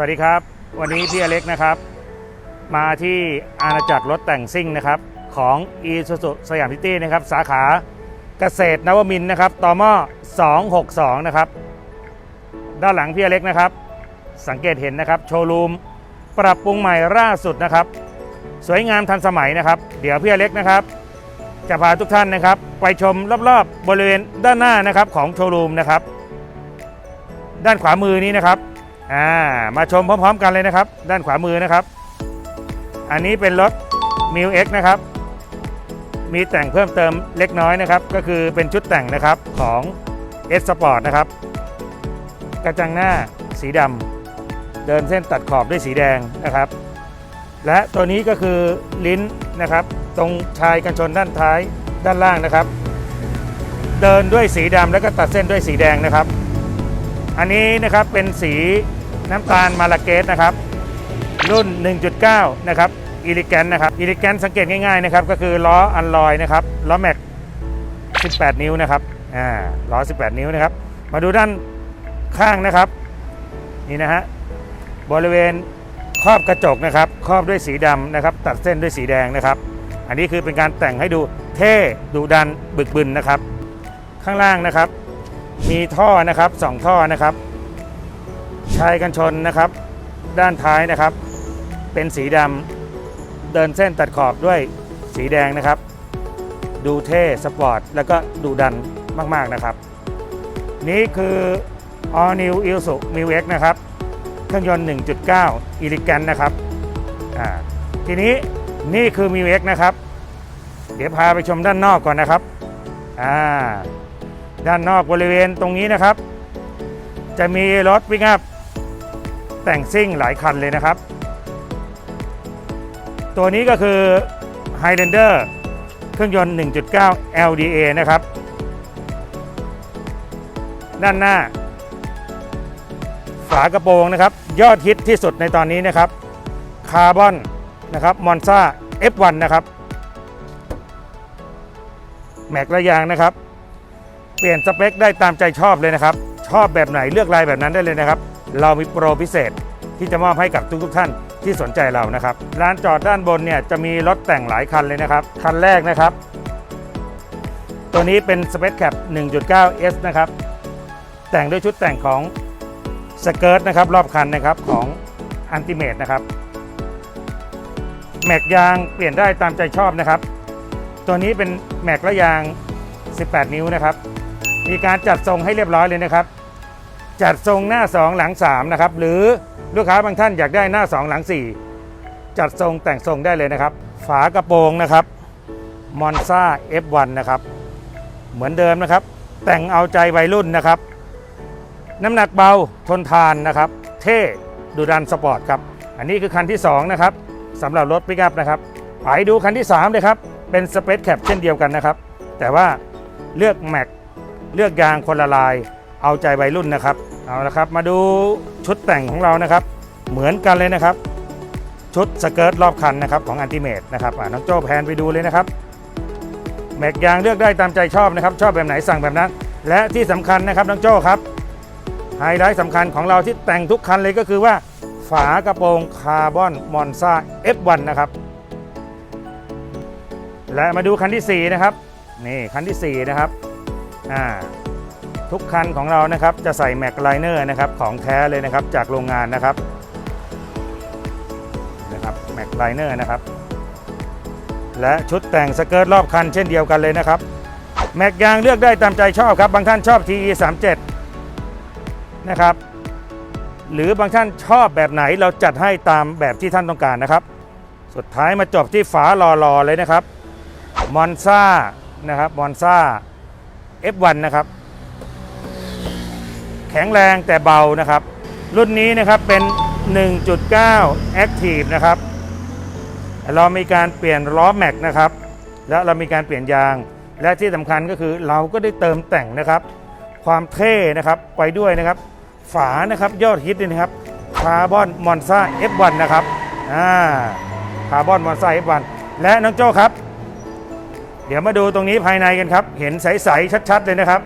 วัสดีครับ วันนี้พี่อเล็กนะครับ มาที่อาณาจักรรถแต่งซิ่งนะครับ ของ e s u z u สยามซิตี้นะครับ สาขาเกษตรนวมินทร์นะครับต่อหม้อ262 นะครับ ด้านหลังพี่อเล็กนะครับ สังเกตเห็นนะครับ โชว์รูมปรับปรุงใหม่ล่าสุดนะครับ สวยงามทันสมัยนะครับ เดี๋ยวพี่อเล็กนะครับ จะพาทุกท่านนะครับ ไปชมรอบๆ บริเวณด้านหน้านะครับของโชว์รูมนะครับ ด้านขวามือนี้นะครับ อ่ามาชมพร้อมๆกันเลยนะครับ ด้านขวามือนะครับ อันนี้เป็นรถ m ิว X นะครับ มีแต่งเพิ่มเติมเล็กน้อยนะครับ ก็คือเป็นชุดแต่งนะครับของ S Sport นะครับ กระจังหน้าสีดำเดินเส้นตัดขอบด้วยสีแดงนะครับ และตัวนี้ก็คือลิ้นนะครับ ตรงชายกันชนด้านท้ายด้านล่างนะครับ เดินด้วยสีดำแล้วก็ตัดเส้นด้วยสีแดงนะครับ อันนี้นะครับเป็นสี น้ำตาลมาลาเกสนะครับ รุ่น 1.9 นะครับอีลิแกนนะครับอีลิแกนสังเกตง่ายๆนะครับก็คือล้ออันลอยนะครับล้อแม็ก 18 นิ้วนะครับอ่าล้อ 18 นิ้วนะครับ มาดูด้านข้างนะครับ นี่นะฮะบริเวณครอบกระจกนะครับครอบด้วยสีดำนะครับ ตัดเส้นด้วยสีแดงนะครับ อันนี้คือเป็นการแต่งให้ดูเท่ดุดันบึกบึนนะครับ ข้างล่างนะครับ มีท่อนะครับสองท่อนะครับ ชายกันชนนะครับ ด้านท้ายนะครับ เป็นสีดำเดินเส้นตัดขอบด้วยสีแดงนะครับ ดูเท่สปอร์ตแล้วก็ดูดันมาก ๆ นะครับ นี่คือ All New i l s u m i x นะครับ เครื่องยนต์ 1.9 e l e g a n t นะครับทีนี้นี่คือ m i x นะครับ เดี๋ยวพาไปชมด้านนอกก่อนนะครับด้านนอกบริเวณตรงนี้นะครับ จะมีรถปิกอัพ แต่งซิ่งหลายคันเลยนะครับ ตัวนี้ก็คือ Highlander เครื่องยนต์ 1.9 LDA นะครับ ด้านหน้า ฝากระโปรงนะครับ ยอดฮิตที่สุดในตอนนี้นะครับ คาร์บอนนะครับมอนซ่า F1 นะครับ แม็กระยางนะครับ เปลี่ยนสเปคได้ตามใจชอบเลยนะครับ ชอบแบบไหนเลือกลายแบบนั้นได้เลยนะครับ เรามีโปรพิเศษที่จะมอบให้กับทุกๆท่านที่สนใจเรานะครับร้านจอดด้านบนเนี่ยจะมีรถแต่งหลายคันเลยนะครับ คันแรกนะครับ ตัวนี้เป็น Space Cap 1.9 S นะครับ แต่งด้วยชุดแต่งของสเกิร์ตนะครับรอบคันนะครับของ u l t i m a t e นะครับแม็กยางเปลี่ยนได้ตามใจชอบนะครับ ตัวนี้เป็นแม็กและยาง 18 นิ้วนะครับ มีการจัดทรงให้เรียบร้อยเลยนะครับ จัดทรงหน้า 2 หลัง 3 นะครับ หรือลูกค้าบางท่านอยากได้หน้า 2 หลัง 4 จัดทรงแต่งทรงได้เลยนะครับ ฝากระโปรงนะครับมอนซ่า F1 นะครับ เหมือนเดิมนะครับ แต่งเอาใจวัยรุ่นนะครับ น้ำหนักเบาทนทานนะครับ เท่ดูดันสปอร์ตครับ อันนี้คือคันที่ 2 นะครับสำหรับรถปิกอัพนะครับไปดูคันที่ 3 เลยครับ เป็นสเปซแคปเช่นเดียวกันนะครับ แต่ว่าเลือกแม็กเลือกยางคนละลาย เอาใจวัยรุ่นนะครับเอาละครับ มาดูชุดแต่งของเรานะครับ เหมือนกันเลยนะครับ ชุดสเกิร์ตรอบคันนะครับของอันติเมตนะครับน้องโจ้แพนไปดูเลยนะครับแม็กยางเลือกได้ตามใจชอบนะครับ ชอบแบบไหนสั่งแบบนั้น และที่สำคัญนะครับน้องโจ้ครับไฮไลท์สำคัญของเราที่แต่งทุกคันเลยก็คือว่า ฝากระโปรงคาร์บอนมอนซา F1 นะครับ และมาดูคันที่ 4 นะครับ นี่คันที่ 4 นะครับอ่า ทุกคันของเรานะครับจะใส่แม็กไลเนอร์นะครับของแท้เลยนะครับจากโรงงานนะครับนะครับแม็กไลเนอร์นะครับและชุดแต่งสเกิร์ตรอบคันเช่นเดียวกันเลยนะครับแม็กยางเลือกได้ตามใจชอบครับบางท่านชอบ TE 37นะครับหรือบางท่านชอบแบบไหนเราจัดให้ตามแบบที่ท่านต้องการนะครับ สุดท้ายมาจบที่ฝาหล่อๆเลยนะครับมอนซ่านะครับมอนซ่า F1 นะครับ แข็งแรงแต่เบานะครับ รุ่นนี้นะครับเป็น 1.9 Active นะครับ เรามีการเปลี่ยนล้อแม็กนะครับ และเรามีการเปลี่ยนยาง และที่สำคัญก็คือเราก็ได้เติมแต่งนะครับ ความเท่นะครับไปด้วยนะครับ ฝานะครับยอดฮิตเลยนะครับคาร์บอนมอนซ่า F1 นะครับอ่าคาร์บอนมอนซ่า F1 และน้องโจ้ครับ เดี๋ยวมาดูตรงนี้ภายในกันครับ เห็นใส ๆ ชัด ๆ เลยนะครับ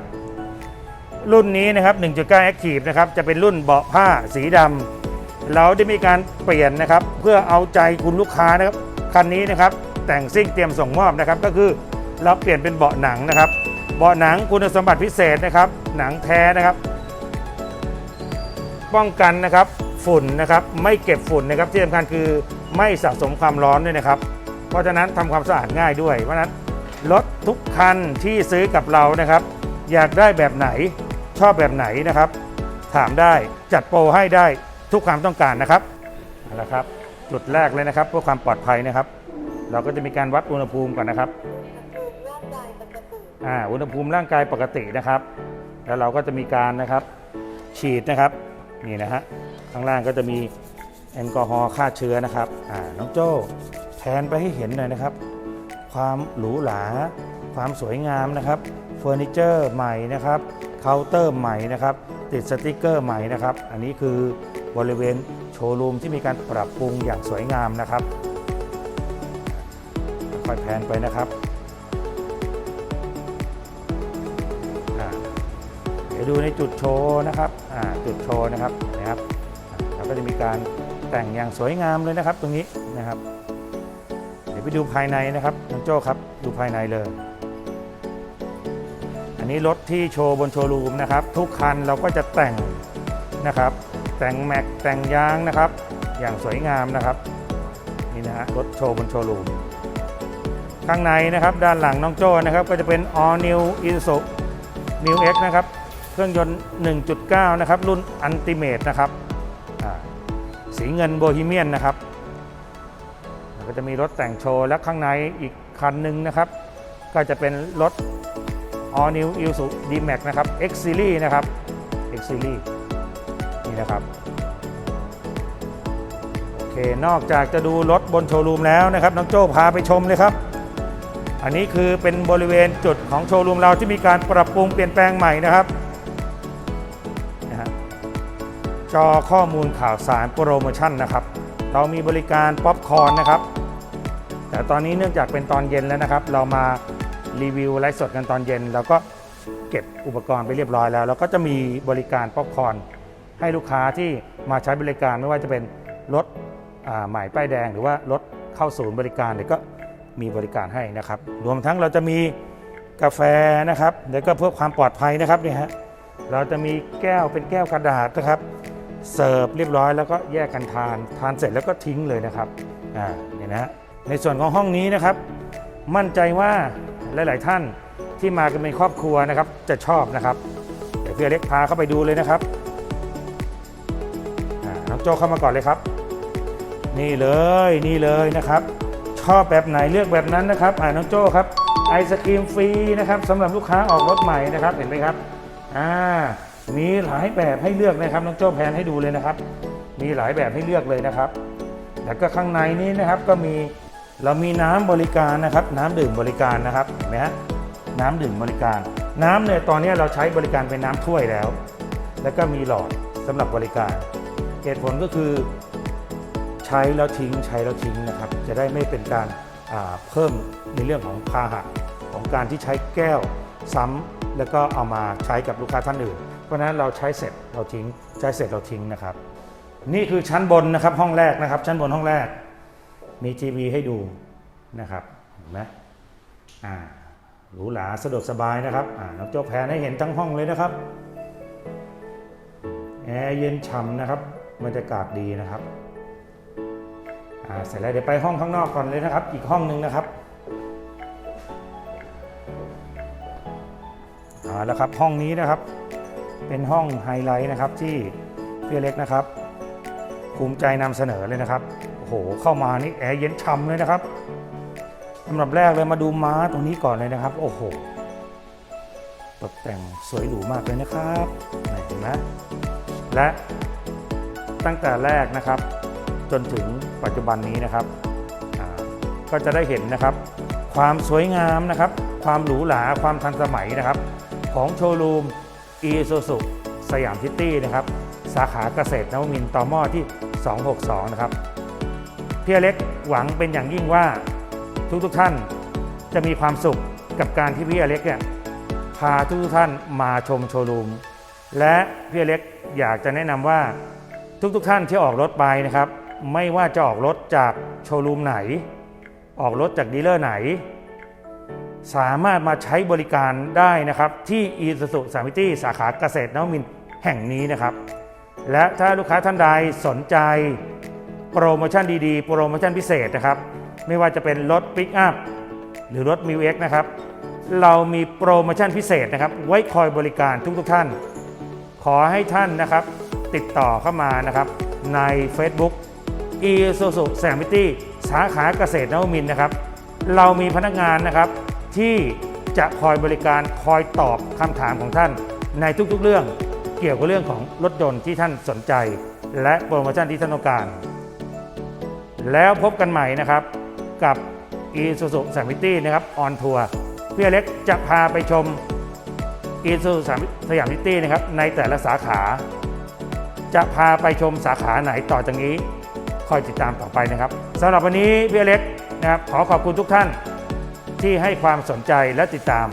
รุ่นนี้นะครับ 1.9 Active นะครับ จะเป็นรุ่นเบาะผ้าสีดำ เราได้มีการเปลี่ยนนะครับ เพื่อเอาใจคุณลูกค้านะครับ คันนี้นะครับ แต่งซิ่งเตรียมส่งมอบนะครับ ก็คือเราเปลี่ยนเป็นเบาะหนังนะครับ เบาะหนังคุณสมบัติพิเศษนะครับ หนังแท้นะครับ ป้องกันนะครับ ฝุ่นนะครับ ไม่เก็บฝุ่นนะครับ ที่สำคัญคือไม่สะสมความร้อนด้วยนะครับ เพราะฉะนั้นทำความสะอาดง่ายด้วย เพราะฉะนั้นรถทุกคันที่ซื้อกับเรานะครับ อยากได้แบบไหน ชอบแบบไหนนะครับ ถามได้จัดโปรให้ได้ทุกความต้องการนะครับเอาละครับจุดแรกเลยนะครับเพื่อความปลอดภัยนะครับ เราก็จะมีการวัดอุณหภูมิก่อนนะครับอ่าอุณหภูมิร่างกายปกตินะครับ แล้วเราก็จะมีการนะครับ ฉีดนะครับนี่นะฮะข้างล่างก็จะมีแอลกอฮอล์ฆ่าเชื้อนะครับอ่าน้องโจ้แทนไปให้เห็นหน่อยนะครับ ความหรูหราความสวยงามนะครับเฟอร์นิเจอร์ใหม่นะครับ เคาน์เตอร์ใหม่นะครับติดสติกเกอร์ใหม่นะครับอันนี้คือบริเวณโชว์รูมที่มีการปรับปรุงอย่างสวยงามนะครับค่อยแพนไปนะครับเดี๋ยวดูในจุดโชว์นะครับจุดโชว์นะครับนะครับเราก็จะมีการแต่งอย่างสวยงามเลยนะครับตรงนี้นะครับ เดี๋ยวไปดูภายในนะครับน้องโจ้ครับดูภายในเลย อันนี้รถที่โชว์บนโชว์รูมนะครับ ทุกคันเราก็จะแต่งนะครับ แต่งแม็กแต่งยางนะครับ อย่างสวยงามนะครับนี่นะฮะรถโชว์บนโชว์รูมข้างในนะครับด้านหลังน้องโจ้นะครับก็จะเป็น all new Isuzu New X นะครับเครื่องยนต์ 1.9 นะครับ รุ่น Ultimate นะครับสีเงินโบฮีเมียนนะครับก็จะมีรถแต่งโชว์และข้างในอีกคันหนึ่งนะครับ ก็จะเป็นรถ All New Isuzu D-Max นะครับ X Series นะครับ X Series นี่นะครับโอเคนอกจากจะดูรถบนโชว์รูมแล้วนะครับน้องโจ้พาไปชมเลยครับ อันนี้คือเป็นบริเวณจุดของโชว์รูมเราที่มีการปรับปรุงเปลี่ยนแปลงใหม่นะครับนะฮะจอข้อมูลข่าวสารโปรโมชั่นนะครับ เรามีบริการป๊อปคอร์นนะครับแต่ตอนนี้เนื่องจากเป็นตอนเย็นแล้วนะครับ เรามา รีวิวไลฟ์สดกันตอนเย็น แล้วก็เก็บอุปกรณ์ไปเรียบร้อยแล้ว แล้วก็จะมีบริการป๊อปคอร์นให้ลูกค้าที่มาใช้บริการไม่ว่าจะเป็นรถอ่าใหม่ป้ายแดง หรือว่ารถเข้าศูนย์บริการเดี๋ยวก็มีบริการให้นะครับ รวมทั้งเราจะมีกาแฟนะครับแล้วก็เพื่อความปลอดภัยนะครับเนี่ยฮะเราจะมีแก้วเป็นแก้วกระดาษนะครับ เสิร์ฟเรียบร้อยแล้วก็แยกกันทานทานเสร็จแล้วก็ทิ้งเลยนะครับอ่าเนี่ยนะฮะในส่วนของห้องนี้นะครับ มั่นใจว่า หลาย ๆ ท่านที่มากันเป็นครอบครัวนะครับ จะชอบนะครับเดี๋ยวพี่อเล็กพาเข้าไปดูเลยนะครับน้องโจเข้ามาก่อนเลยครับ นี่เลยนี่เลยนะครับ ชอบแบบไหนเลือกแบบนั้นนะครับอ่าน้องโจครับไอศครีมฟรีนะครับสำหรับลูกค้าออกรถใหม่นะครับเห็นไหมครับอ่ามีหลายแบบให้เลือกนะครับน้องโจ้แพนให้ดูเลยนะครับ มีหลายแบบให้เลือกเลยนะครับ แล้วก็ข้างในนี้นะครับก็มี เรามีน้ำบริการนะครับ น้ำดื่มบริการนะครับเห็นไหมฮะน้ำดื่มบริการ น้ำเนี่ยตอนนี้เราใช้บริการเป็นน้ำถ้วยแล้ว แล้วก็มีหลอดสำหรับบริการเหตุผลก็คือ ใช้แล้วทิ้งใช้แล้วทิ้งนะครับ จะได้ไม่เป็นการาเพิ่มในเรื่องของพาหะของการที่ใช้แก้วซ้ำแล้วก็เอามาใช้กับลูกค้าท่านอื่น เพราะฉะนั้นเราใช้เสร็จเราทิ้งใช้เสร็จเราทิ้งนะครับ นี่คือชั้นบนนะครับห้องแรกนะครับ ชั้นบนห้องแรก มีทีวีให้ดูนะครับเห็นไหมอ่าหรูหราสะดวกสบายนะครับอ่าน้องโจ้แพนให้เห็นทั้งห้องเลยนะครับแอร์เย็นฉ่ำนะครับบรรยากาศดีนะครับอ่าเสร็จแล้วเดี๋ยวไปห้องข้างนอกก่อนเลยนะครับ อีกห้องหนึ่งนะครับเอาแล้วครับห้องนี้นะครับ เป็นห้องไฮไลท์นะครับที่พี่เล็กนะครับ ภูมิใจนำเสนอเลยนะครับ โอ้โหเข้ามานี่แอร์เย็นฉ่ำเลยนะครับลำดับแรกเลยมาดูม้าตรงนี้ก่อนเลยนะครับ โอ้โหตกแต่งสวยหรูมากเลยนะครับเห็นไหมและตั้งแต่แรกนะครับ จนถึงปัจจุบันนี้นะครับ ก็จะได้เห็นนะครับ ความสวยงามนะครับ ความหรูหราความทันสมัยนะครับ ของโชว์รูม e s u s u สยามซิตี้นะครับ สาขาเกษตรนวมินต่อหม้อที่ 262 นะครับ พี่เล็กหวังเป็นอย่างยิ่งว่าทุกๆท่านจะมีความสุขกับการที่พี่เล็กเนี่ยพาทุกๆท่านมาชมโชว์รูม และพี่เล็กอยากจะแนะนำว่าทุกๆท่านที่ออกรถไปนะครับ ไม่ว่าจะออกรถจากโชว์รูมไหน ออกรถจากดีลเลอร์ไหน สามารถมาใช้บริการได้นะครับ ที่ i s u z u s a m i t y สาขาเกษตรนวมินแห่งนี้นะครับ และถ้าลูกค้าท่านใดสนใจ โปรโมชั่นดีๆ โปรโมชั่นพิเศษนะครับ ไม่ว่าจะเป็นรถปิกอัพหรือรถมิวเอ็กนะครับ เรามีโปรโมชั่นพิเศษนะครับ ไว้คอยบริการทุกๆท่าน ขอให้ท่านนะครับ ติดต่อเข้ามานะครับ ใน Facebook e s u s u s a m i t y สาขาเกษตรนวมินนะครับ เรามีพนักงานนะครับ ที่จะคอยบริการคอยตอบคำถามของท่าน ในทุกๆเรื่องเกี่ยวกับเรื่องของรถยนต์ที่ท่านสนใจ และโปรโมชั่นที่ท่านต้องการ แล้วพบกันใหม่นะครับกับ e s u s u s a m i t y นะครับออนทัวร์พี่เล็กจะพาไปชม e s u s u สยามซิตี้นะครับในแต่ละสาขา จะพาไปชมสาขาไหนต่อจากนี้ คอยติดตามต่อไปนะครับสำหรับวันนี้พี่เล็กนะครับขอขอบคุณทุกท่านที่ให้ความสนใจและติดตาม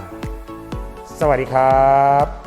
สวัสดีครับ